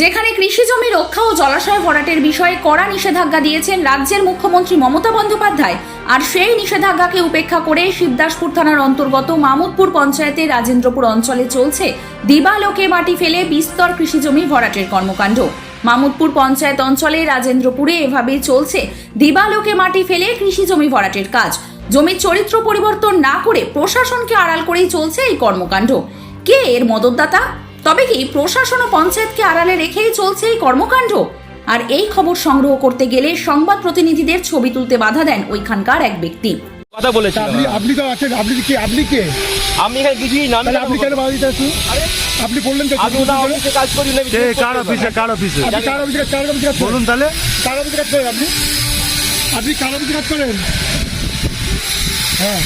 যেখানে কৃষি জমি রক্ষা ও জলাশয় ভরাটের বিষয়ে কড়া নিষেধাজ্ঞা দিয়েছেন রাজ্যের মুখ্যমন্ত্রী মমতা বন্দ্যোপাধ্যায়। আর সেই নিষেধাজ্ঞাকে উপেক্ষা করে শিবদাসপুর থানার অন্তর্গত মামুদপুর পঞ্চায়েতের রাজেন্দ্রপুর অঞ্চলে চলছে দিবালোকে মাটি ফেলে বিস্তর কৃষি জমি ভরাটের কর্মকাণ্ড। মামুদপুর পঞ্চায়েত অঞ্চলে রাজেন্দ্রপুরে এভাবেই চলছে দিবালোকে মাটি ফেলে কৃষি জমি ভরাটের কাজ। জমির চরিত্র পরিবর্তন না করে প্রশাসনকে আড়াল করেই চলছে এই কর্মকাণ্ড। কে এর মদতদাতা? তবে কি প্রশাসন ও পঞ্চায়েতকে আড়ালে রেখেই চলছে এই কর্মকাণ্ড? আর এই খবর সংগ্রহ করতে গেলে সংবাদ প্রতিনিধিদের ছবি তুলতে বাধা দেন ওইখানকার এক ব্যক্তি। কথা বলেছি আপনি আপনি তো আছেন আপনি কি? আপনি কে? আমি এখানে কিছুই না আমি তাহলে আপনি কেন বাধা দিতে আসছেন? আপনি বললেন তো আমি ওটা অফিসে কাজ করি না কে কার অফিসে কার অফিসে আপনি কার অফিসে কার অফিসে কাজ বলুন তাহলে। কার অফিসে কাজ করেন আপনি? আপনি কার অফিসে কাজ করেন? হ্যাঁ।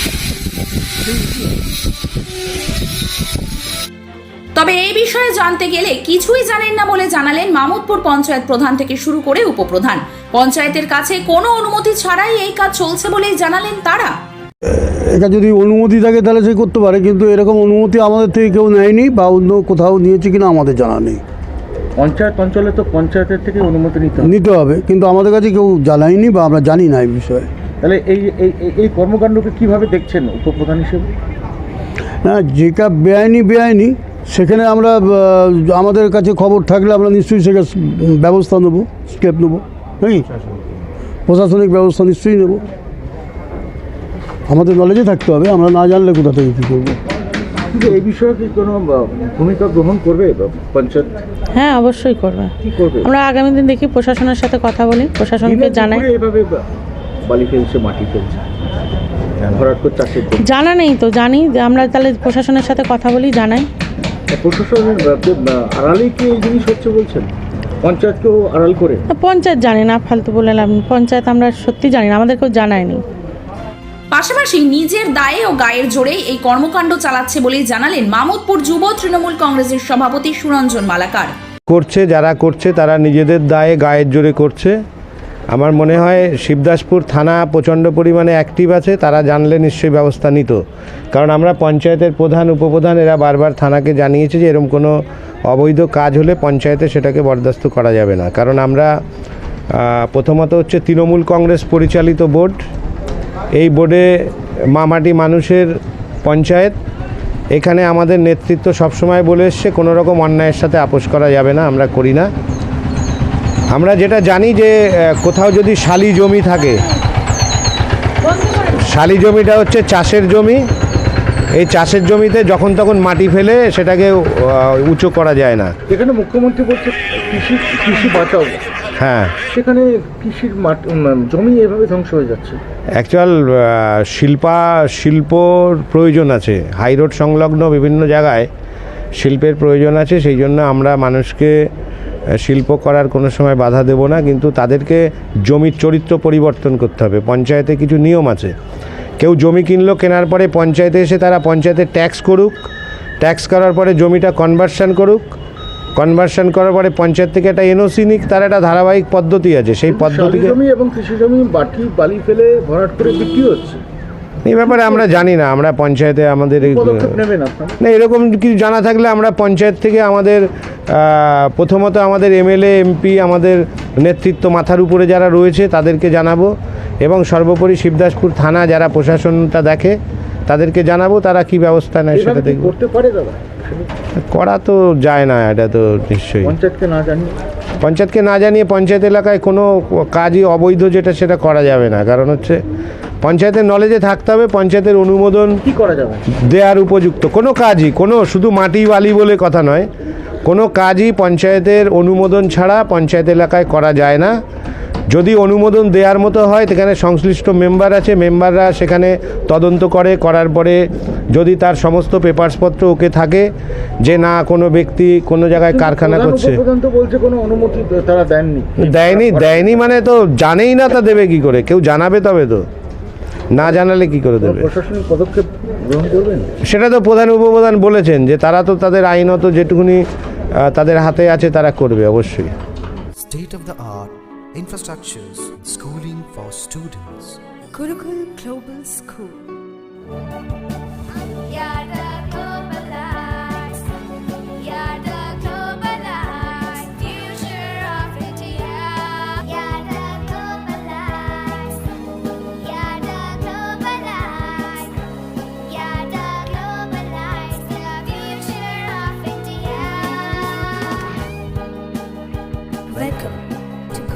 তবে এই বিষয়ে জানতে গেলে কিছুই জানেন না বলে জানালেন মামুদপুর পঞ্চায়েত প্রধান থেকে শুরু করে উপপ্রধান। পঞ্চায়েতের কাছে কোনো অনুমতি ছাড়াই এই কাজ চলছে বলেই জানালেন তারা। এটা যদি অনুমতি থাকে তাহলে সে করতে পারে কিন্তু এরকম অনুমতি আমাদের থেকে কেউ নেয়নি বা অন্য কোথাও নিয়েছে কিনা আমাদের জানা নেই। পঞ্চায়েত অঞ্চলে তো পঞ্চায়েতের থেকে অনুমতি নিতে হবে। নিতে হবে কিন্তু আমাদের কাছে কেউ জানায়নি বা আমরা জানি না এই বিষয়ে। তাহলে এই এই এই- এই কর্মকাণ্ডকে কীভাবে দেখছেন উপপ্রধান হিসেবে? হ্যাঁ যেটা বেআইনি বেআইনি সেখানে আমরা আমাদের কাছে খবর থাকলে আমরা নিশ্চয়ই সেটা ব্যবস্থা নেব স্টেপ নেব নাকি? প্রশাসনিক ব্যবস্থা নিশ্চয়ই নেব। আমাদের নলেজে থাকতে হবে আমরা না জানলে কোথা থেকে কী করব? কিন্তু এই বিষয়ে কি কোনো ভূমিকা গ্রহণ করবে পঞ্চায়েত? হ্যাঁ অবশ্যই করবে। কি করবে? আমরা আগামী দিন দেখি প্রশাসনের সাথে কথা বলি প্রশাসনকে জানাই। এভাবে বালি ফেলছে মাটি ফেলছে। জানা নেই তো জানি। যে আমরা তাহলে প্রশাসনের সাথে কথা বলি জানাই। প্রশাসনের আহ, আড়ালেই কি এই জিনিস হচ্ছে বলছেন? পঞ্চায়েতকেও আড়াল করে? তা পঞ্চায়েত জানে না ফালতু বলে লাভ পঞ্চায়েত আমরা সত্যি জানি না আমাদেরকেও জানায়নি পাশাপাশি নিজের দায়ে ও গায়ের জোরেই এই কর্মকাণ্ড চালাচ্ছে বলেই জানালেন মামুদপুর যুব তৃণমূল কংগ্রেসের সভাপতি সুরঞ্জন মালাকার। করছে যারা করছে তারা নিজেদের দায়ে গায়ের জোরে করছে। আমার মনে হয় শিবদাসপুর থানা প্রচণ্ড পরিমাণে অ্যাক্টিভ আছে, তারা জানলে নিশ্চয়ই ব্যবস্থা নিত। কারণ আমরা পঞ্চায়েতের প্রধান, উপপ্রধান, এরা বারবার থানাকে জানিয়েছে যে এরকম কোনো অবৈধ কাজ হলে পঞ্চায়েতে সেটাকে বরদাস্ত করা যাবে না। কারণ আমরা প্রথমত হচ্ছে তৃণমূল কংগ্রেস পরিচালিত বোর্ড। এই বোর্ডে মামাটি মানুষের পঞ্চায়েত। এখানে আমাদের নেতৃত্ব সবসময় বলে এসছে, কোনো রকম অন্যায়ের সাথে আপোষ করা যাবে না, আমরা করি না। আমরা যেটা জানি যে কোথাও যদি শালি জমি থাকে শালি জমিটা হচ্ছে চাষের জমি। এই চাষের জমিতে যখন তখন মাটি ফেলে সেটাকে উঁচু করা যায় না। যেখানে মুখ্যমন্ত্রী বলছে কৃষি কৃষি বাঁচাও। হ্যাঁ। সেখানে কৃষির জমি এভাবে ধ্বংস হয়ে যাচ্ছে। অ্যাকচুয়াল শিল্পা শিল্পর প্রয়োজন আছে। হাই রোড সংলগ্ন বিভিন্ন জায়গায় শিল্পের প্রয়োজন আছে। সেই জন্য আমরা মানুষকে শিল্প করার কোনো সময় বাধা দেব না কিন্তু তাদেরকে জমির চরিত্র পরিবর্তন করতে হবে। পঞ্চায়েতে কিছু নিয়ম আছে। কেউ জমি কিনলো কেনার পরে পঞ্চায়েতে এসে তারা পঞ্চায়েতে ট্যাক্স করুক। ট্যাক্স করার পরে জমিটা কনভার্সন করুক। কনভার্সন করার পরে পঞ্চায়েত থেকে একটা এনওসি নিক তার একটা ধারাবাহিক পদ্ধতি আছে। সেই শালি পদ্ধতিকে জমি এবং কৃষি জমি বাটি বালি ফেলে ভরাট করে বিক্রি হচ্ছে। এই ব্যাপারে আমরা জানি না আমরা পঞ্চায়েতে আমাদের না এরকম কিছু জানা থাকলে আমরা পঞ্চায়েত থেকে আমাদের প্রথমত আমাদের এমএলএ এমপি আমাদের নেতৃত্ব মাথার উপরে যারা রয়েছে তাদেরকে জানাব এবং সর্বোপরি শিবদাসপুর থানা যারা প্রশাসনটা দেখে তাদেরকে জানাব তারা কি ব্যবস্থা নেয় সেটা দেখব। করতে পারে দাদা? করা তো যায় না এটা তো নিশ্চয়ই। পঞ্চায়েতকে না জানিয়ে? পঞ্চায়েতকে না জানিয়ে পঞ্চায়েত এলাকায় কোনো কাজই অবৈধ যেটা সেটা করা যাবে না। কারণ হচ্ছে পঞ্চায়েতের নলেজে থাকতে হবে পঞ্চায়েতের অনুমোদন কি করা যাবে? দেয়ার উপযুক্ত। কোনো কাজই কোনো শুধু মাটি বালি বলে কথা নয় কোনো কাজই পঞ্চায়েতের অনুমোদন ছাড়া পঞ্চায়েত এলাকায় করা যায় না। যদি অনুমোদন দেওয়ার মতো হয় সেখানে সংশ্লিষ্ট মেম্বার আছে মেম্বাররা সেখানে তদন্ত করে করার পরে যদি তার সমস্ত পেপারসপত্র ওকে থাকে যে না কোনো ব্যক্তি কোনো জায়গায় কারখানা করছে। উপপ্রধান তো বলছে কোনো অনুমতি তারা দেননি। দেয়নি দেয়নি মানে তো জানেই না তা দেবে কি করে কেউ জানাবে তবে তো। না জানালে কি করে দেবে? পদক্ষেপ গ্রহণ করবেন? সেটা তো প্রধান উপপ্রধান বলেছেন যে তারা তো তাদের আইনত যেটুকুনি তাদের হাতে আছে তারা করবে অবশ্যই। State of the art infrastructures, schooling for students. Gurukul Global School.